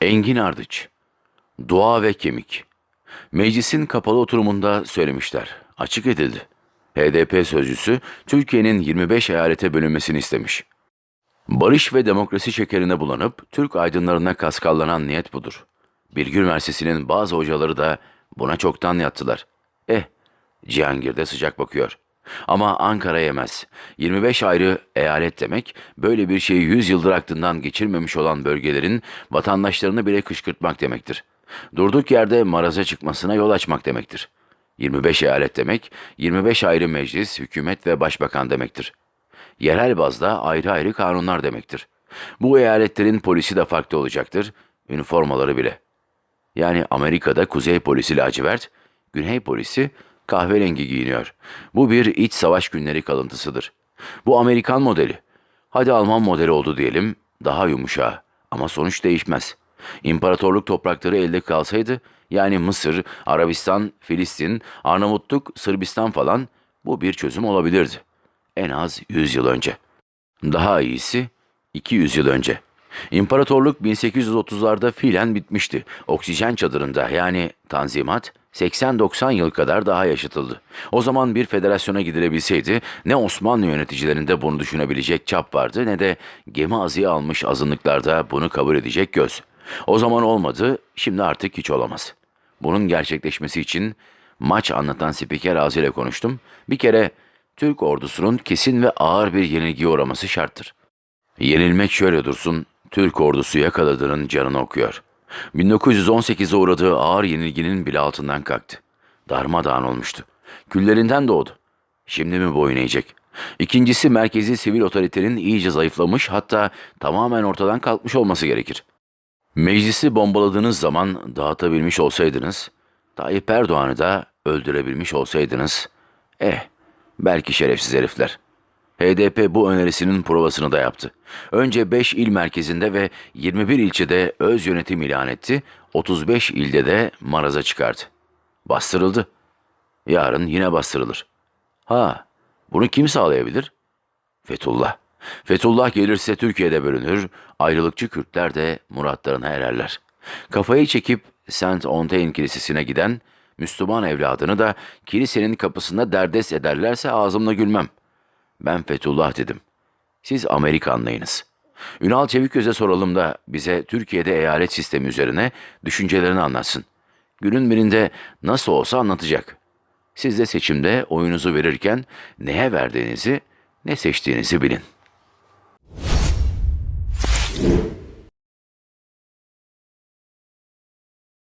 Engin Ardıç Dua ve Kemik Meclisin kapalı oturumunda söylemişler. Açık edildi. HDP sözcüsü Türkiye'nin 25 eyalete bölünmesini istemiş. Barış ve demokrasi şekerine bulanıp Türk aydınlarına kaskallanan niyet budur. Bilgi Üniversitesi'nin bazı hocaları da buna çoktan yattılar. Eh, Cihangir'de sıcak bakıyor. Ama Ankara yemez. 25 ayrı eyalet demek, böyle bir şeyi 100 yıldır aklından geçirmemiş olan bölgelerin vatandaşlarını bile kışkırtmak demektir. Durduk yerde maraza çıkmasına yol açmak demektir. 25 eyalet demek, 25 ayrı meclis, hükümet ve başbakan demektir. Yerel bazda ayrı ayrı kanunlar demektir. Bu eyaletlerin polisi de farklı olacaktır, üniformaları bile. Yani Amerika'da kuzey polisi lacivert, güney polisi kahverengi giyiniyor. Bu bir iç savaş günleri kalıntısıdır. Bu Amerikan modeli. Hadi Alman modeli oldu diyelim, daha yumuşağı. Ama sonuç değişmez. İmparatorluk toprakları elde kalsaydı, yani Mısır, Arabistan, Filistin, Arnavutluk, Sırbistan falan bu bir çözüm olabilirdi. En az 100 yıl önce. Daha iyisi 200 yıl önce. İmparatorluk 1830'larda fiilen bitmişti. Oksijen çadırında yani tanzimat 80-90 yıl kadar daha yaşatıldı. O zaman bir federasyona gidilebilseydi ne Osmanlı yöneticilerinde bunu düşünebilecek çap vardı ne de gemi azıya almış azınlıklarda bunu kabul edecek göz. O zaman olmadı, şimdi artık hiç olamaz. Bunun gerçekleşmesi için maç anlatan spiker ağzıyla konuştum. Bir kere Türk ordusunun kesin ve ağır bir yenilgiye uğraması şarttır. Yenilmek şöyle dursun, Türk ordusu yakaladığının canını okuyor. 1918'e uğradığı ağır yenilginin bile altından kalktı. Darmadağın olmuştu. Küllerinden doğdu. Şimdi mi boyun eğecek? İkincisi merkezi sivil otoritenin iyice zayıflamış hatta tamamen ortadan kalkmış olması gerekir. Meclisi bombaladığınız zaman dağıtabilmiş olsaydınız, Tayyip Erdoğan'ı da öldürebilmiş olsaydınız, eh belki şerefsiz herifler. HDP bu önerisinin provasını da yaptı. Önce 5 il merkezinde ve 21 ilçede öz yönetim ilan etti, 35 ilde de maraza çıkardı. Bastırıldı. Yarın yine bastırılır. Ha, bunu kim sağlayabilir? Fethullah. Fethullah gelirse Türkiye'de bölünür, ayrılıkçı Kürtler de muratlarına ererler. Kafayı çekip Saint Ontaine Kilisesi'ne giden Müslüman evladını da kilisenin kapısında derdest ederlerse ağzımla gülmem. Ben Fethullah dedim. Siz Amerikanlıyınız. Ünal Çeviköz'e soralım da bize Türkiye'de eyalet sistemi üzerine düşüncelerini anlatsın. Günün birinde nasıl olsa anlatacak. Siz de seçimde oyunuzu verirken neye verdiğinizi, ne seçtiğinizi bilin.''